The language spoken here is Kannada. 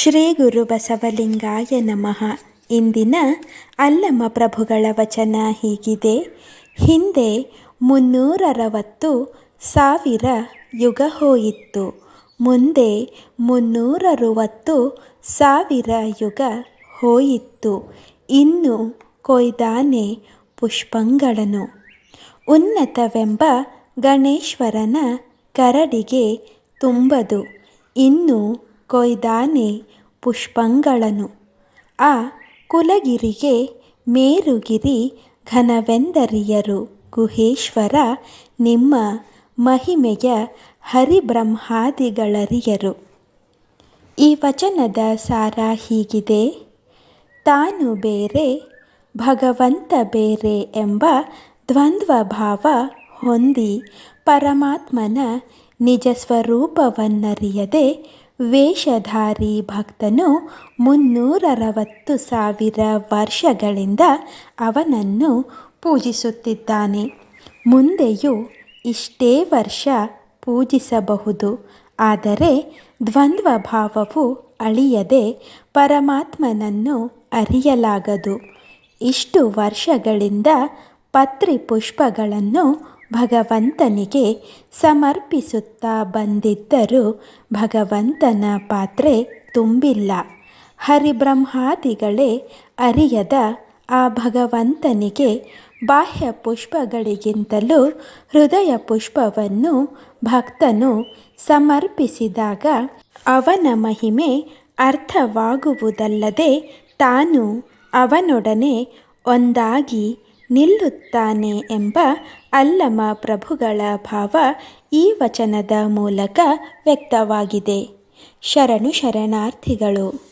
ಶ್ರೀ ಗುರು ಬಸವಲಿಂಗಾಯ ನಮಃ. ಇಂದಿನ ಅಲ್ಲಮ ಪ್ರಭುಗಳ ವಚನ ಹೀಗಿದೆ. ಹಿಂದೆ ಮುನ್ನೂರರವತ್ತು ಸಾವಿರ ಯುಗ ಹೋಯಿತ್ತು ಮುಂದೆ ಮುನ್ನೂರರುವತ್ತು ಸಾವಿರ ಯುಗ ಹೋಯಿತ್ತು ಇನ್ನು ಕೊಯ್ದಾನೆ ಪುಷ್ಪಂಗಳನು. ಉನ್ನತವೆಂಬ ಗಣೇಶ್ವರನ ಕರಡಿಗೆ ತುಂಬದು. ಇನ್ನು ಕೊಯ್ದಾನೆ ಪುಷ್ಪಂಗಳನು. ಆ ಕುಲಗಿರಿಗೆ ಮೇರುಗಿರಿ ಘನವೆಂದರಿಯರು. ಗುಹೇಶ್ವರ ನಿಮ್ಮ ಮಹಿಮೆಯ ಹರಿಬ್ರಹ್ಮಾದಿಗಳರಿಯರು. ಈ ವಚನದ ಸಾರ ಹೀಗಿದೆ. ತಾನು ಬೇರೆ, ಭಗವಂತ ಬೇರೆ ಎಂಬ ದ್ವಂದ್ವ ಭಾವ ಹೊಂದಿ ಪರಮಾತ್ಮನ ನಿಜ ಸ್ವರೂಪವನ್ನರಿಯದೆ ವೇಷಧಾರಿ ಭಕ್ತನು ಮುನ್ನೂರರವತ್ತು ಸಾವಿರ ವರ್ಷಗಳಿಂದ ಅವನನ್ನು ಪೂಜಿಸುತ್ತಿದ್ದಾನೆ. ಮುಂದೆಯೂ ಇಷ್ಟೇ ವರ್ಷ ಪೂಜಿಸಬಹುದು. ಆದರೆ ದ್ವಂದ್ವ ಭಾವವು ಅಳಿಯದೆ ಪರಮಾತ್ಮನನ್ನು ಅರಿಯಲಾಗದು. ಇಷ್ಟು ವರ್ಷಗಳಿಂದ ಪತ್ರಿ ಪುಷ್ಪಗಳನ್ನು ಭಗವಂತನಿಗೆ ಸಮರ್ಪಿಸುತ್ತಾ ಬಂದಿದ್ದರೂ ಭಗವಂತನ ಪಾತ್ರೆ ತುಂಬಿಲ್ಲ. ಹರಿಬ್ರಹ್ಮಾದಿಗಳೇ ಅರಿಯದ ಆ ಭಗವಂತನಿಗೆ ಬಾಹ್ಯ ಪುಷ್ಪಗಳಿಗಿಂತಲೂ ಹೃದಯ ಪುಷ್ಪವನ್ನು ಭಕ್ತನು ಸಮರ್ಪಿಸಿದಾಗ ಅವನ ಮಹಿಮೆ ಅರ್ಥವಾಗುವುದಲ್ಲದೆ ತಾನು ಅವನೊಡನೆ ಒಂದಾಗಿ ನಿಲ್ಲುತ್ತಾನೆ ಎಂಬ ಅಲ್ಲಮ ಪ್ರಭುಗಳ ಭಾವ ಈ ವಚನದ ಮೂಲಕ ವ್ಯಕ್ತವಾಗಿದೆ. ಶರಣು ಶರಣಾರ್ಥಿಗಳು